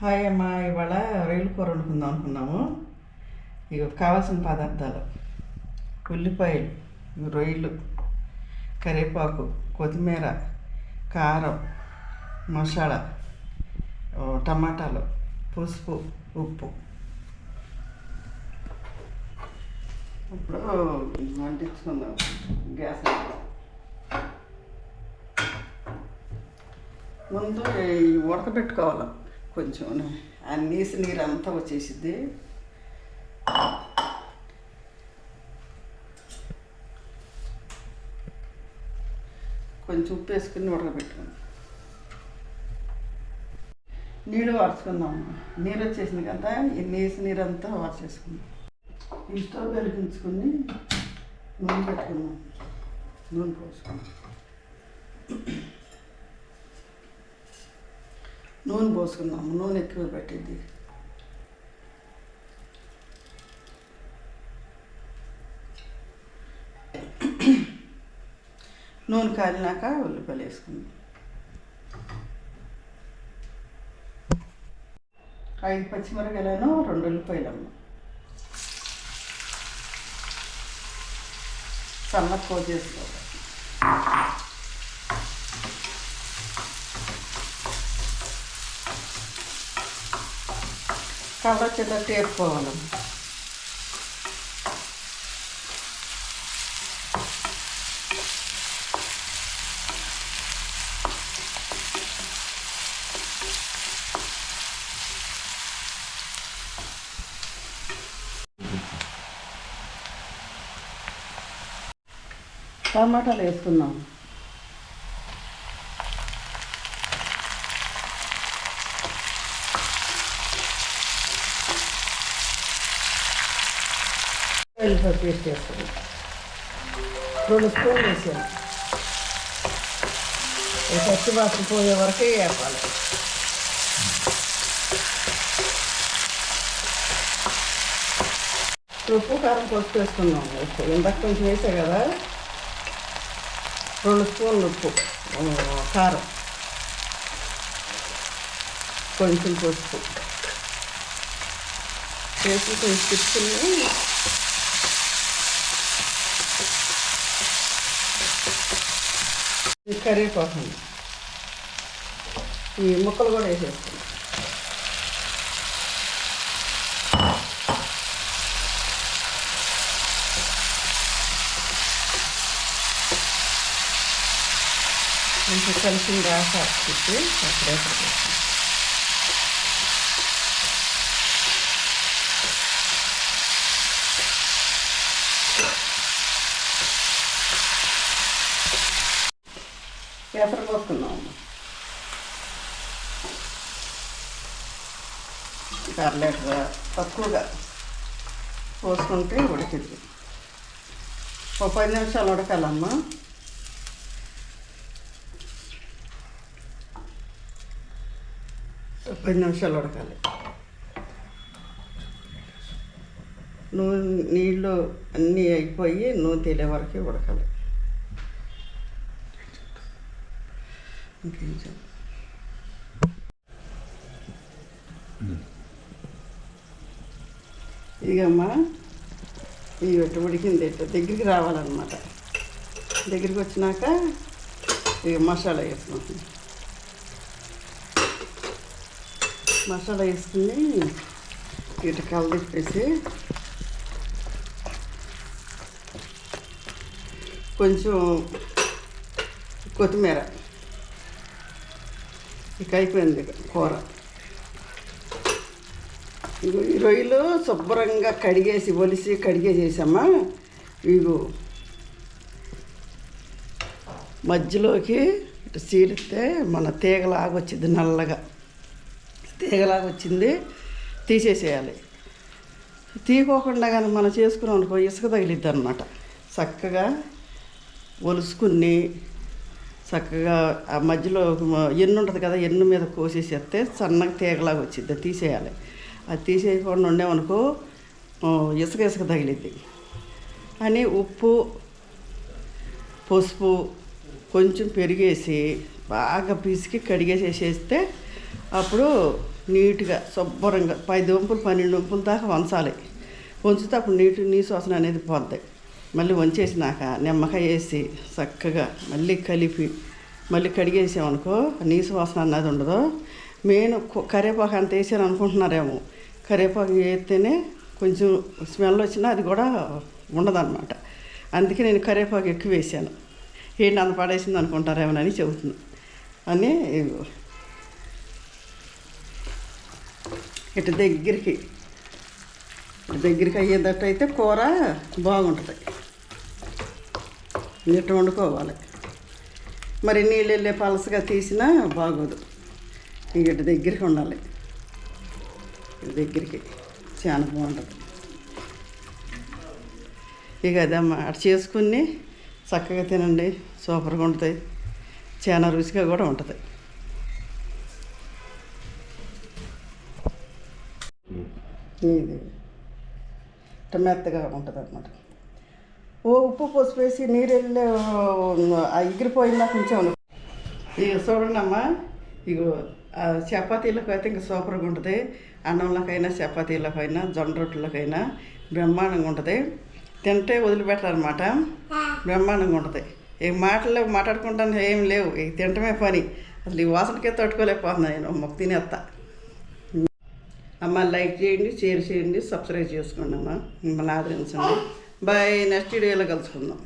Hi అమ్మ ఇవాళ రొయ్యలు కూర వండుకుందాం అనుకున్నాము. ఇక కావాల్సిన పదార్థాలు. ఉల్లిపాయలు రొయ్యలు కరివేపాకు కొత్తిమీర కారం మసాలా టమాటాలు పసుపు ఉప్పు. ఇప్పుడు అంటించుకుందాం గ్యాస్ ముందు ఈ ఉడకబెట్టుకోవాలి కొంచెం. ఆ నీసు నీరు అంతా వచ్చేసిద్ది. కొంచెం ఉప్పు వేసుకుని ఉడకబెట్టుకుందాం. నీళ్ళు వార్చుకుందాం. నీరు వచ్చేసింది కదా ఈ నీసి నీరు అంతా వార్చేసుకుందాం. ఈ స్టవ్ నూనె పెట్టుకున్నాం నూనె పోసుకున్నాం నూనె పోసుకున్నాము నూనె ఎక్కువ పెట్టింది నూనె కాలినాక ఉల్లిపాయలు వేసుకుందాం ఐదు పచ్చిమిరకాయలను రెండు ఉల్లిపాయలమ్మ అమ్మా కోత చేసుకోవాలి కలర్ చిన్న టేపుకోవాలి టమాటాలు వేసుకుందాం. వెల్లిపాయ పేస్ట్ వేసుకుందాం. రెండు స్పూన్లు వేసాను పచ్చి వాసన పోయే వరకే వేపాలి. ఉప్పు కారం పసుపు వేసుకుందాం. ఇందాక కొంచెం వేసా కదా. రెండు స్పూన్లు ఉప్పు. కారం. కొంచెం పసుపు. వేసి కొంచెం కర్రీ ఈ ఈ ముక్కలు కూడా వేసేస్తాం కొంచెం కలిసిన దాకా తిప్పి అప్పుడే పెట్టేస్తాం. కేసరి పోసుకుందాం అమ్మ తక్కువగా పోసుకుంటే ఉడికిద్ది ఒక పది నిమిషాలు ఉడకాలమ్మా పది నిమిషాలు ఉడకాలి. నూనె నీళ్ళు అన్నీ అయిపోయి నూనె తేలే వరకు ఉడకాలి. ఇంకేం చెప్ప ఇదిగమ్మా ఈ ఒట్టు ఉడికింది దగ్గరికి రావాలన్నమాట. దగ్గరికి వచ్చినాక ఇక మసాలా వేసుకుంటుంది మసాలా వేసుకుని ఇటు కలదిప్పేసి కొంచెం కొత్తిమీర ఇక అయిపోయింది ఇక కూర ఇగో ఈ రొయ్యలు శుభ్రంగా కడిగేసి ఒలిసి కడిగేసేసామా ఇగో మధ్యలోకి ఇటు చీలిస్తే మన తీగలాగా వచ్చింది నల్లగా తీగలాగా వచ్చింది తీసేసేయాలి. తీకోకుండా కానీ మనం చేసుకున్నాం అనుకో ఇసుక తగిలిద్ది అనమాట చక్కగా ఒలుసుకుని చక్కగా ఆ మధ్యలో ఎన్ను ఉంటుంది కదా ఎన్ను మీద కోసేసేస్తే సన్నగా తీగలాగా వచ్చింది తీసేయాలి. అది తీసేయకుండా ఉండేమనుకో ఇసుక ఇసుక తగిలిద్ది. అని ఉప్పు పసుపు కొంచెం పెరిగేసి బాగా పిసికి కడిగేసేసేస్తే అప్పుడు నీట్గా శుభ్రంగా పది వంపులు పన్నెండు వంపుల దాకా వంచాలి. వంచితే అప్పుడు నీటి నీసు వాసన అనేది పోద్ది. మళ్ళీ వంచేసినాక నిమ్మకాయ వేసి చక్కగా మళ్ళీ కలిపి మళ్ళీ కడిగేసామనుకో నీసు వాసన అన్నది ఉండదు. మెయిన్ కరివేపాకు అంత వేసాను అనుకుంటున్నారేమో. కరివేపాకు వేస్తేనే కొంచెం స్మెల్ వచ్చినా అది కూడా ఉండదన్నమాట. అందుకే నేను కరివేపాకు ఎక్కువ వేసాను. ఏంటి అంత పడేసింది అనుకుంటారేమోనని చెబుతున్నాను అని ఇటు దగ్గరికి దగ్గరికి అయ్యేటట్టు అయితే కూర బాగుంటుంది. ఇటు వండుకోవాలి. మరి నీళ్ళు వెళ్ళే పలసగా తీసినా బాగోదు. ఇంక ఇటు దగ్గరికి ఉండాలి. ఇటు దగ్గరికి చాలా బాగుంటుంది. ఇక అదమ్మా అటు చేసుకుని చక్కగా తినండి. సూపర్గా ఉంటుంది. చాలా రుచిగా కూడా ఉంటుంది. ఇది ఇట్ట మెత్తగా ఉంటుంది అనమాట ఓ ఉప్పు పసుపు వేసి నీరు వెళ్ళి ఎగిరిపోయిందా కొంచెం ఇక చూడండి అమ్మా ఇగో చపాతీలకు అయితే ఇంకా సూపర్గా ఉంటుంది. అన్నంలోకైనా చపాతీలకైనా జొండ రొట్టెలకైనా బ్రహ్మాండంగా ఉంటుంది. తింటే వదిలిపెట్టారనమాట బ్రహ్మాండంగా ఉంటుంది. ఈ మాటలు మాట్లాడుకుంటాను ఏం లేవు. ఇక తినటమే పని. అసలు ఈ వాసనకే తట్టుకోలేకపోతున్నాను నేను. మొక్క తినేస్తా అమ్మ లైక్ చేయండి షేర్ చేయండి సబ్స్క్రైబ్ చేసుకోండి అమ్మ. మిమ్మల్ని ఆదరించండి. బాయ్ నెక్స్ట్ వీడియోలో కలుసుకుందాం.